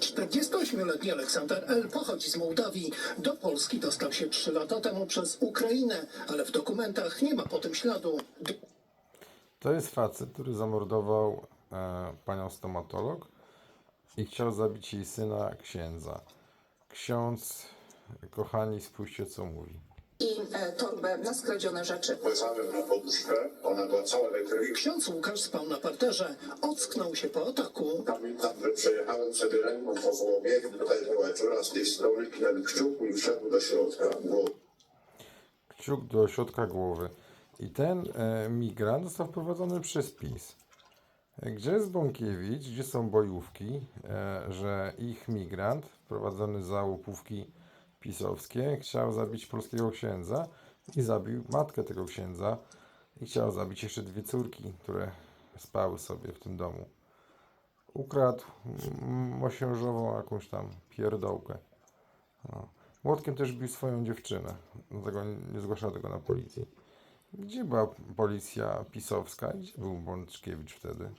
48-letni Aleksander L. pochodzi z Mołdawii. Do Polski dostał się 3 lata temu przez Ukrainę, ale w dokumentach nie ma po tym śladu. To jest facet, który zamordował e, panią stomatolog i chciał zabić jej syna księdza. Ksiądz, kochani, spójrzcie co mówi. I e, torbę na skradzione rzeczy. Na poduszkę, ona była cała we krwi. Ksiądz Łukasz spał na parterze. Ocknął się po ataku. Pamiętam, że przejechałem sobie ręką po głowie, tutaj była dziura z tej strony, ten kciuk mi wszedł do środka głowy. Kciuk do środka głowy. I ten e, migrant został wprowadzony przez PiS. E, Gdzie jest Bąkiewicz, gdzie są bojówki, e, że ich migrant, wprowadzony za łupówki pisowskie, chciał zabić polskiego księdza i zabił matkę tego księdza i chciał zabić jeszcze dwie córki, które spały sobie w tym domu. Ukradł mosiężową jakąś tam pierdołkę. No. Młotkiem też bił swoją dziewczynę, dlatego nie zgłaszał tego na policji. Gdzie była policja pisowska? Gdzie był Bączkiewicz wtedy?